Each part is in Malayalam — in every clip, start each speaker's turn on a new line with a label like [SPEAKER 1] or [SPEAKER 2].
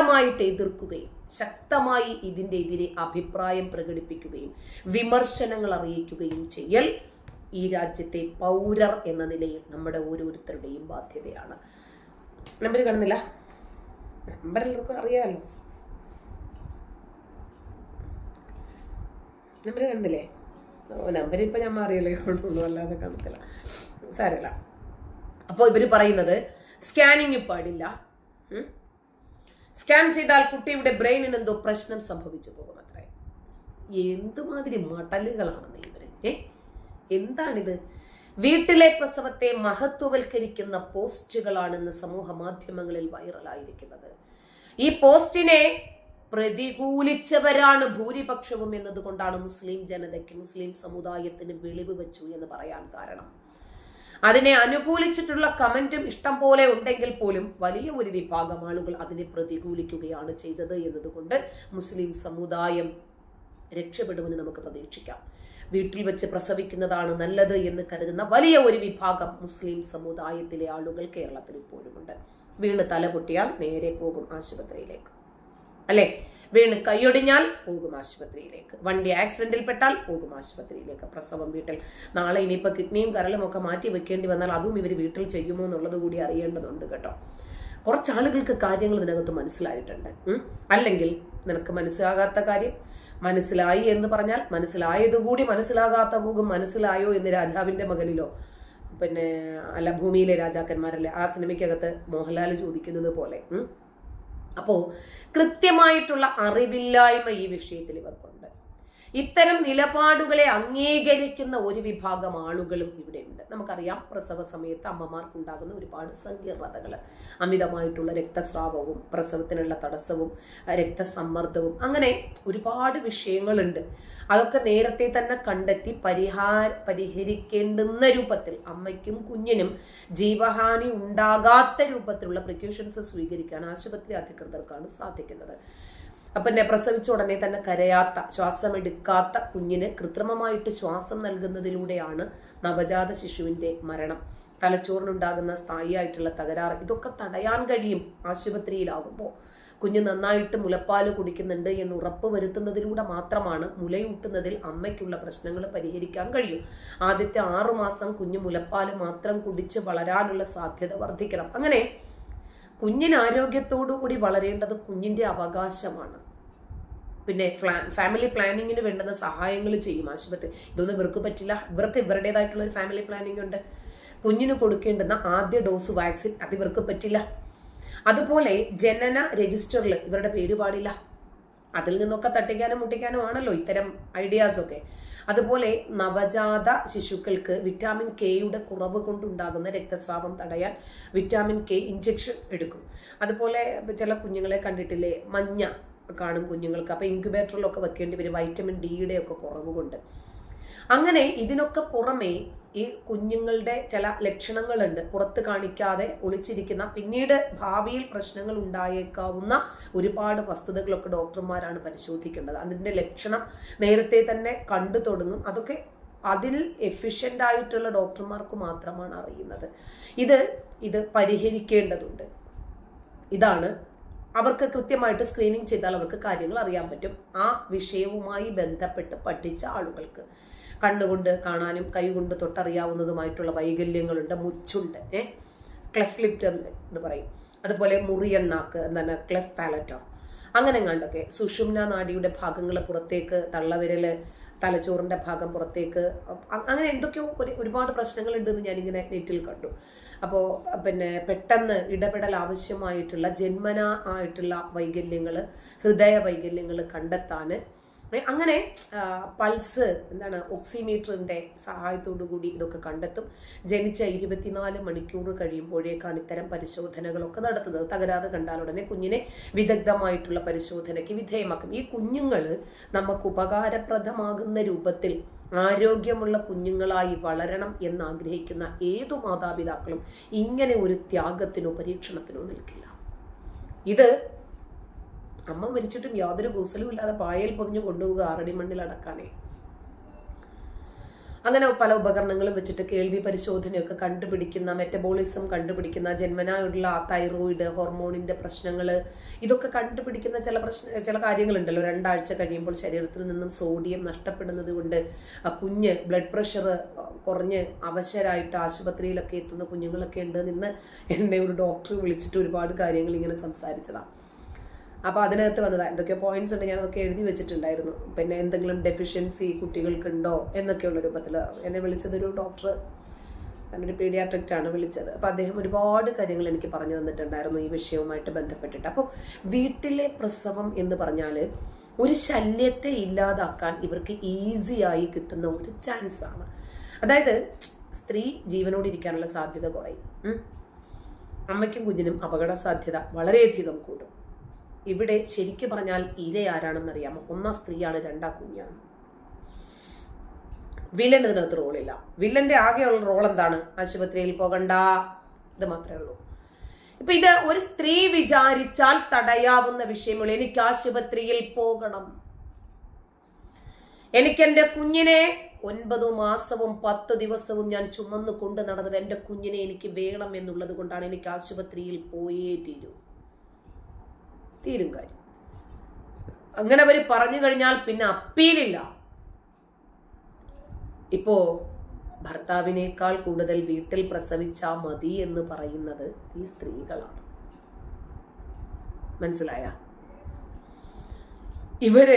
[SPEAKER 1] ശക്തമായിട്ട് എതിർക്കുകയും ശക്തമായി ഇതിന്റെ എതിരെ അഭിപ്രായം പ്രകടിപ്പിക്കുകയും വിമർശനങ്ങൾ അറിയിക്കുകയും ചെയ്യൽ ഈ രാജ്യത്തെ പൗരർ എന്ന നിലയിൽ നമ്മുടെ ഓരോരുത്തരുടെയും ബാധ്യതയാണ്. നമ്പർ കാണുന്നില്ല? നമ്പർ എല്ലാവർക്കും അറിയാമല്ലോ നമ്പർ കാണുന്നില്ലേ? നമ്പർ ഇപ്പം ഞാൻ മാറിയല്ലേ കാണുള്ളൂ അല്ലാതെ കാണത്തില്ല. സാരമില്ല. അപ്പോൾ ഇവർ പറയുന്നത് സ്കാനിങ് പാടില്ല. ഉം. സ്കാൻ ചെയ്താൽ കുട്ടിയുടെ ബ്രെയിനിന് എന്തോ പ്രശ്നം സംഭവിച്ചു പോകും അത്രേ എന്തുമാതിരി മടലുകളാണെന്ന് ഇവർ ഏ? എന്താണിത്? വീട്ടിലെ പ്രസവത്തെ മഹത്വവൽക്കരിക്കുന്ന പോസ്റ്റുകളാണെന്ന് സമൂഹ മാധ്യമങ്ങളിൽ വൈറലായിരിക്കുന്നത്. ഈ പോസ്റ്റിനെ പ്രതികൂലിച്ചവരാണ് ഭൂരിപക്ഷവും എന്നതുകൊണ്ടാണ് മുസ്ലിം ജനതയ്ക്ക് മുസ്ലിം സമുദായത്തിന് വെളിവ് വെച്ചു എന്ന് പറയാൻ കാരണം. അതിനെ അനുകൂലിച്ചിട്ടുള്ള കമന്റും ഇഷ്ടം പോലെ ഉണ്ടെങ്കിൽ പോലും വലിയ ഒരു വിഭാഗം ആളുകൾ അതിനെ പ്രതികൂലിക്കുകയാണ് ചെയ്തത് എന്നതുകൊണ്ട് മുസ്ലിം സമുദായം രക്ഷപ്പെടുമെന്ന് നമുക്ക് പ്രതീക്ഷിക്കാം. വീട്ടിൽ വെച്ച് പ്രസവിക്കുന്നതാണ് നല്ലത് എന്ന് കരുതുന്ന വലിയ ഒരു വിഭാഗം മുസ്ലിം സമുദായത്തിലെ ആളുകൾ കേരളത്തിൽ ഇപ്പോഴുമുണ്ട്. വീണ് തല പൊട്ടിയാൽ നേരെ പോകും ആശുപത്രിയിലേക്ക്. അല്ലെ? വീണ് കൈയൊടിഞ്ഞാൽ പോകും ആശുപത്രിയിലേക്ക്. വണ്ടി ആക്സിഡന്റിൽ പെട്ടാൽ പോകും ആശുപത്രിയിലേക്ക്. പ്രസവം വീട്ടിൽ. നാളെ ഇനിയിപ്പോൾ കിഡ്നിയും കരളും ഒക്കെ മാറ്റി വെക്കേണ്ടി വന്നാൽ അതും ഇവർ വീട്ടിൽ ചെയ്യുമോ എന്നുള്ളത് കൂടി അറിയേണ്ടതുണ്ട് കേട്ടോ. കുറച്ച് ആളുകൾക്ക് കാര്യങ്ങൾ ഇതിനകത്ത് മനസ്സിലായിട്ടുണ്ട്. അല്ലെങ്കിൽ നിനക്ക് മനസ്സിലാകാത്ത കാര്യം? മനസ്സിലായി എന്ന് പറഞ്ഞാൽ മനസ്സിലായതുകൂടി മനസ്സിലാകാത്ത പോകും മനസ്സിലായോ എന്ന് രാജാവിന്റെ മകനിലോ? പിന്നെ അല്ല ഭൂമിയിലെ രാജാക്കന്മാരല്ലേ? ആ സിനിമയ്ക്കകത്ത് മോഹൻലാൽ ചോദിക്കുന്നത് പോലെ. ഉം. അപ്പോ കൃത്യമായിട്ടുള്ള അറിവില്ലായ്മ ഈ വിഷയത്തിൽ ഇവർക്കുണ്ട് ഇത്തരം നിലപാടുകളെ അംഗീകരിക്കുന്ന ഒരു വിഭാഗം ആളുകളും ഇവിടെയുണ്ട് നമുക്കറിയാം പ്രസവ സമയത്ത് അമ്മമാർക്കുണ്ടാകുന്ന ഒരുപാട് സങ്കീർണതകൾ അമിതമായിട്ടുള്ള രക്തസ്രാവവും പ്രസവത്തിനുള്ള തടസ്സവും രക്തസമ്മർദ്ദവും അങ്ങനെ ഒരുപാട് വിഷയങ്ങളുണ്ട്. അതൊക്കെ നേരത്തെ തന്നെ കണ്ടെത്തി പരിഹാര പരിഹരിക്കേണ്ടുന്ന രൂപത്തിൽ അമ്മയ്ക്കും കുഞ്ഞിനും ജീവഹാനി ഉണ്ടാകാത്ത രൂപത്തിലുള്ള പ്രിക്യൂഷൻസ് സ്വീകരിക്കാൻ ആശുപത്രി അധികൃതർക്കാണ് സാധിക്കുന്നത്. അപ്പം എന്നെ പ്രസവിച്ച ഉടനെ തന്നെ കരയാത്ത ശ്വാസമെടുക്കാത്ത കുഞ്ഞിന് കൃത്രിമമായിട്ട് ശ്വാസം നൽകുന്നതിലൂടെയാണ് നവജാത ശിശുവിന്റെ മരണം. തലച്ചോറിനുണ്ടാകുന്ന സ്ഥായിയായിട്ടുള്ള തകരാറ് ഇതൊക്കെ തടയാൻ കഴിയും ആശുപത്രിയിലാകുമ്പോൾ കുഞ്ഞ് നന്നായിട്ട് മുലപ്പാൽ കുടിക്കുന്നുണ്ട് എന്ന് ഉറപ്പ് വരുത്തുന്നതിലൂടെ മാത്രമാണ് മുലയൂട്ടുന്നതിൽ അമ്മയ്ക്കുള്ള പ്രശ്നങ്ങൾ പരിഹരിക്കാൻ കഴിയും. ആദ്യത്തെ ആറുമാസം കുഞ്ഞ് മുലപ്പാൽ മാത്രം കുടിച്ച് വളരാനുള്ള സാധ്യത വർദ്ധിക്കണം. അങ്ങനെ കുഞ്ഞിന് ആരോഗ്യത്തോടു കൂടി വളരേണ്ടത് കുഞ്ഞിന്റെ അവകാശമാണ്. പിന്നെ ഫാമിലി പ്ലാനിങ്ങിന് വേണ്ടുന്ന സഹായങ്ങൾ ചെയ്യും ആശുപത്രി. ഇതൊന്നും ഇവർക്ക് പറ്റില്ല. ഇവർക്ക് ഇവരുടേതായിട്ടുള്ള ഒരു ഫാമിലി പ്ലാനിങ് ഉണ്ട്. കുഞ്ഞിന് കൊടുക്കേണ്ടുന്ന ആദ്യ ഡോസ് വാക്സിൻ അത് ഇവർക്ക് പറ്റില്ല. അതുപോലെ ജനന രജിസ്റ്ററിൽ ഇവരുടെ പേര് പാടില്ല. അതിൽ നിന്നൊക്കെ തട്ടിക്കാനും മുട്ടിക്കാനും ആണല്ലോ ഇത്തരം ഐഡിയാസ് ഒക്കെ. അതുപോലെ നവജാത ശിശുക്കൾക്ക് വിറ്റാമിൻ കെയുടെ കുറവ് കൊണ്ടുണ്ടാകുന്ന രക്തസ്രാവം തടയാൻ വിറ്റാമിൻ കെ ഇഞ്ചക്ഷൻ എടുക്കും. അതുപോലെ ചില കുഞ്ഞുങ്ങളെ കണ്ടിട്ടില്ലേ? മഞ്ഞ കാണും കുഞ്ഞുങ്ങൾക്ക്. അപ്പൊ ഇൻക്യുബേറ്ററിലൊക്കെ വെക്കേണ്ടി വരും. വൈറ്റമിൻ ഡിയുടെ ഒക്കെ കുറവ് കൊണ്ട് അങ്ങനെ ഇതിനൊക്കെ പുറമേ ഈ കുഞ്ഞുങ്ങളുടെ ചില ലക്ഷണങ്ങളുണ്ട്. പുറത്ത് കാണിക്കാതെ ഒളിച്ചിരിക്കുന്ന പിന്നീട് ഭാവിയിൽ പ്രശ്നങ്ങൾ ഉണ്ടായേക്കാവുന്ന ഒരുപാട് വസ്തുതകളൊക്കെ ഡോക്ടർമാരാണ് പരിശോധിക്കേണ്ടത്. അതിന്റെ ലക്ഷണം നേരത്തെ തന്നെ കണ്ടു തുടങ്ങും. അതൊക്കെ അതിൽ എഫിഷ്യന്റ് ആയിട്ടുള്ള ഡോക്ടർമാർക്ക് മാത്രമാണ് അറിയുന്നത്. ഇത് ഇത് പരിഹരിക്കേണ്ടതുണ്ട്. ഇതാണ് അവർക്ക് കൃത്യമായിട്ട് സ്ക്രീനിങ് ചെയ്താൽ അവർക്ക് കാര്യങ്ങൾ അറിയാൻ പറ്റും. ആ വിഷയവുമായി ബന്ധപ്പെട്ട് പഠിച്ച ആളുകൾക്ക്. കണ്ണുകൊണ്ട് കാണാനും കൈകൊണ്ട് തൊട്ടറിയാവുന്നതുമായിട്ടുള്ള വൈകല്യങ്ങളുണ്ട്. മുച്ചുണ്ട്. ഏ? ക്ലെഫ് ലിപ്റ്റ് എന്ന് പറയും. അതുപോലെ മുറിയണ്ണാക്ക് എന്താണ് ക്ലെഫ് പാലറ്റോ. അങ്ങനെ കണ്ടൊക്കെ സുഷുമ്ന നാടിയുടെ ഭാഗങ്ങൾ പുറത്തേക്ക് തള്ളവിരൽ തലച്ചോറിന്റെ ഭാഗം പുറത്തേക്ക് അങ്ങനെ എന്തൊക്കെയോ ഒരു ഒരുപാട് പ്രശ്നങ്ങളുണ്ടെന്ന് ഞാനിങ്ങനെ നെറ്റിൽ കണ്ടു. അപ്പോൾ പിന്നെ പെട്ടെന്ന് ഇടപെടൽ ആവശ്യമായിട്ടുള്ള ജന്മന ആയിട്ടുള്ള വൈകല്യങ്ങൾ ഹൃദയ വൈകല്യങ്ങൾ കണ്ടെത്താൻ അങ്ങനെ പൾസ് എന്താണ് ഓക്സിമീറ്ററിന്റെ സഹായത്തോടു കൂടി ഇതൊക്കെ കണ്ടെത്തും. ജനിച്ച ഇരുപത്തിനാല് മണിക്കൂർ കഴിയുമ്പോഴേക്കാണ് ഇത്തരം പരിശോധനകളൊക്കെ നടത്തുന്നത്. തകരാറ് കണ്ടാൽ ഉടനെ കുഞ്ഞിനെ വിദഗ്ധമായിട്ടുള്ള പരിശോധനയ്ക്ക് വിധേയമാക്കും. ഈ കുഞ്ഞുങ്ങൾ നമുക്ക് ഉപകാരപ്രദമാകുന്ന രൂപത്തിൽ ആരോഗ്യമുള്ള കുഞ്ഞുങ്ങളായി വളരണം എന്ന് ആഗ്രഹിക്കുന്ന ഏതു മാതാപിതാക്കളും ഇങ്ങനെ ഒരു ത്യാഗത്തിനോ പരീക്ഷണത്തിനോ നിൽക്കില്ല. ഇത് അമ്മ മരിച്ചിട്ടും യാതൊരു കൂസലും ഇല്ലാതെ പായൽ പൊതിഞ്ഞു കൊണ്ടുപോവുക ആറടി മണ്ണിൽ അടക്കാനേ. അങ്ങനെ പല ഉപകരണങ്ങളും വെച്ചിട്ട് കേൾവി പരിശോധനയൊക്കെ കണ്ടുപിടിക്കുന്ന മെറ്റബോളിസം കണ്ടുപിടിക്കുന്ന ജന്മനായുള്ള തൈറോയിഡ് ഹോർമോണിന്റെ പ്രശ്നങ്ങൾ ഇതൊക്കെ കണ്ടുപിടിക്കുന്ന ചില പ്രശ്ന ചില കാര്യങ്ങളുണ്ടല്ലോ. രണ്ടാഴ്ച കഴിയുമ്പോൾ ശരീരത്തിൽ നിന്നും സോഡിയം നഷ്ടപ്പെടുന്നത് കൊണ്ട് കുഞ്ഞ് ബ്ലഡ് പ്രഷർ കുറഞ്ഞ് അവശരായിട്ട് ആശുപത്രിയിലൊക്കെ എത്തുന്ന കുഞ്ഞുങ്ങളൊക്കെ ഉണ്ട് നിന്ന് എന്നെ ഒരു ഡോക്ടർ വിളിച്ചിട്ട് ഒരുപാട് കാര്യങ്ങൾ ഇങ്ങനെ സംസാരിച്ചതാണ് അപ്പോൾ അതിനകത്ത് വന്നതാ. എന്തൊക്കെ പോയിന്റ്സ് ഉണ്ട് ഞാൻ അതൊക്കെ എഴുതി വെച്ചിട്ടുണ്ടായിരുന്നു. പിന്നെ എന്തെങ്കിലും ഡെഫിഷ്യൻസി കുട്ടികൾക്കുണ്ടോ എന്നൊക്കെയുള്ള രൂപത്തിൽ എന്നെ വിളിച്ചതൊരു ഡോക്ടർ ഞാനൊരു പീഡിയാട്രിക്റ്റാണ് വിളിച്ചത്. അപ്പോൾ അദ്ദേഹം ഒരുപാട് കാര്യങ്ങൾ എനിക്ക് പറഞ്ഞു തന്നിട്ടുണ്ടായിരുന്നു ഈ വിഷയവുമായിട്ട് ബന്ധപ്പെട്ടിട്ട്. അപ്പോൾ വീട്ടിലെ പ്രസവം എന്ന് പറഞ്ഞാൽ ഒരു ശല്യത്തെ ഇല്ലാതാക്കാൻ ഇവർക്ക് ഈസിയായി കിട്ടുന്ന ഒരു ചാൻസ് ആണ്. അതായത് സ്ത്രീ ജീവനോട് ഇരിക്കാനുള്ള സാധ്യത കുറയും. അമ്മയ്ക്കും കുഞ്ഞിനും അപകട സാധ്യത വളരെയധികം കൂടും. ഇവിടെ ശരിക്കു പറഞ്ഞാൽ ഇര ആരാണെന്നറിയാമോ ഒന്നാം സ്ത്രീയാണ് രണ്ടാം കുഞ്ഞാണ്. വില്ലൻ ഇതിനകത്ത് റോളില്ല വില്ലന്റെ ആകെയുള്ള റോൾ എന്താണ്? ആശുപത്രിയിൽ പോകണ്ട. ഇത് മാത്രമേ ഉള്ളൂ. ഇപ്പൊ ഇത് ഒരു സ്ത്രീ വിചാരിച്ചാൽ തടയാവുന്ന വിഷയമുള്ളൂ. എനിക്ക് ആശുപത്രിയിൽ പോകണം. എനിക്ക് എന്റെ കുഞ്ഞിനെ ഒൻപത് മാസവും പത്ത് ദിവസവും ഞാൻ ചുമന്നു കൊണ്ട് നടന്നത് എന്റെ കുഞ്ഞിനെ എനിക്ക് വേണം എന്നുള്ളത് കൊണ്ടാണ് എനിക്ക് ആശുപത്രിയിൽ പോയേ തീരൂ. തീരും കാര്യം. അങ്ങനെ അവർ പറഞ്ഞു കഴിഞ്ഞാൽ പിന്നെ അപ്പീലില്ല. ഇപ്പോ ഭർത്താവിനേക്കാൾ കൂടുതൽ വീട്ടിൽ പ്രസവിച്ചാ മതി എന്ന് പറയുന്നത് ഈ സ്ത്രീകളാണ്. മനസ്സിലായ? ഇവർ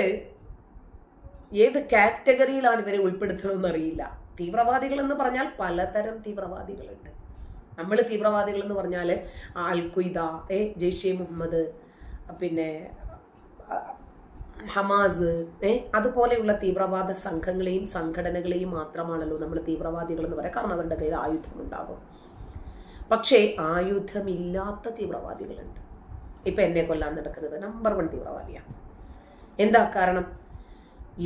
[SPEAKER 1] ഏത് കാറ്റഗറിയിലാണ് ഇവരെ ഉൾപ്പെടുത്തണമെന്ന് അറിയില്ല. തീവ്രവാദികൾ എന്ന് പറഞ്ഞാൽ പലതരം തീവ്രവാദികളുണ്ട്. നമ്മൾ തീവ്രവാദികൾ എന്ന് പറഞ്ഞാൽ അൽ ഖ്വയ്ദ ഏ ജെയ്ഷെ മുഹമ്മദ് പിന്നെ ഹമാസ് ഏ അതുപോലെയുള്ള തീവ്രവാദ സംഘങ്ങളെയും സംഘടനകളെയും മാത്രമാണല്ലോ നമ്മൾ തീവ്രവാദികൾ എന്ന് പറയാം. കാരണം അവരുടെ കയ്യിൽ ആയുധമുണ്ടാകും പക്ഷേ ആയുധമില്ലാത്ത തീവ്രവാദികളുണ്ട്. ഇപ്പൊ എന്നെ കൊല്ലാൻ നടക്കുന്നത് നമ്പർ വൺ തീവ്രവാദിയാണ്. എന്താ കാരണം?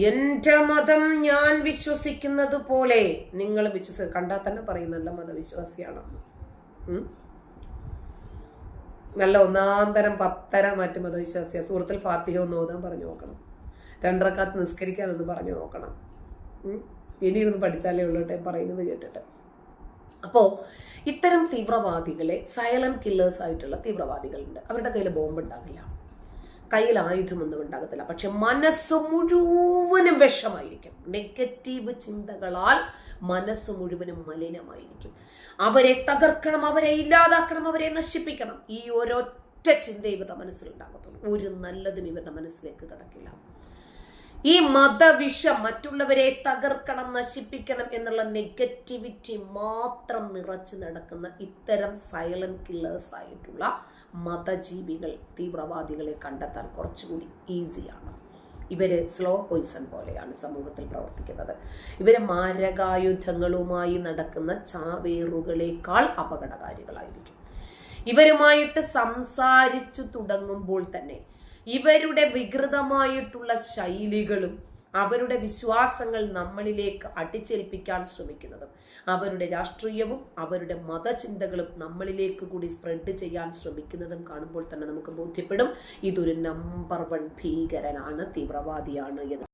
[SPEAKER 1] എന്റെ മതം ഞാൻ വിശ്വസിക്കുന്നത് പോലെ. നിങ്ങൾ വിശ്വസി കണ്ടാൽ തന്നെ പറയും നല്ല മതവിശ്വാസിയാണെന്ന്? നല്ല ഒന്നാം തരം പത്തരം മറ്റു മതവിശ്വാസിയ. സുഹൃത്തിൽ ഫാത്തിഹ ഒന്ന് ഓതാൻ പറഞ്ഞു നോക്കണം. രണ്ടരക്കാത്ത് നിസ്കരിക്കാനൊന്ന് പറഞ്ഞു നോക്കണം? ഇനി ഇരുന്ന് പഠിച്ചാലേ ഉള്ളൂ കേട്ടോ പറയുന്നത് കേട്ടിട്ട്. അപ്പോ ഇത്തരം തീവ്രവാദികളെ സൈലന്റ് കില്ലേഴ്സ് ആയിട്ടുള്ള തീവ്രവാദികളുണ്ട്. അവരുടെ കയ്യിൽ ബോംബ് ഉണ്ടാകില്ല. കയ്യിൽ ആയുധമൊന്നും ഉണ്ടാകത്തില്ല. പക്ഷെ മനസ്സ് മുഴുവനും വിഷമായിരിക്കും. നെഗറ്റീവ് ചിന്തകളാൽ മനസ്സ് മുഴുവനും മലിനമായിരിക്കും. അവരെ തകർക്കണം അവരെ ഇല്ലാതാക്കണം അവരെ നശിപ്പിക്കണം. ഈ ഒരൊറ്റ ചിന്ത ഇവരുടെ മനസ്സിലുണ്ടാകത്തുള്ളൂ ഒരു നല്ലതും ഇവരുടെ മനസ്സിലേക്ക് കിടക്കില്ല. ഈ മതവിഷം മറ്റുള്ളവരെ തകർക്കണം നശിപ്പിക്കണം എന്നുള്ള നെഗറ്റിവിറ്റി മാത്രം നിറച്ചു നടക്കുന്ന ഇത്തരം സൈലന്റ് കില്ലേഴ്സ് ആയിട്ടുള്ള മതജീവികൾ തീവ്രവാദികളെ കണ്ടെത്താൻ കുറച്ചുകൂടി ഈസിയാണ്. ഇവർ സ്ലോ പോയിസൺ പോലെയാണ് സമൂഹത്തിൽ പ്രവർത്തിക്കുന്നത്. ഇവർ മാരകായുധങ്ങളുമായി നടക്കുന്ന ചാവേറുകളേക്കാൾ അപകടകാരികളായിരിക്കും. ഇവരുമായിട്ട് സംസാരിച്ചു തുടങ്ങുമ്പോൾ തന്നെ ഇവരുടെ വികൃതമായിട്ടുള്ള ശൈലികളും അവരുടെ വിശ്വാസങ്ങൾ നമ്മളിലേക്ക് അടിച്ചേൽപ്പിക്കാൻ ശ്രമിക്കുന്നതും അവരുടെ രാഷ്ട്രീയവും അവരുടെ മതചിന്തകളും നമ്മളിലേക്ക് കൂടി സ്പ്രെഡ് ചെയ്യാൻ ശ്രമിക്കുന്നതും കാണുമ്പോൾ തന്നെ നമുക്ക് ബോധ്യപ്പെടും ഇതൊരു നമ്പർ വൺ ഭീകരനാണ് തീവ്രവാദിയാണ് എന്ന്.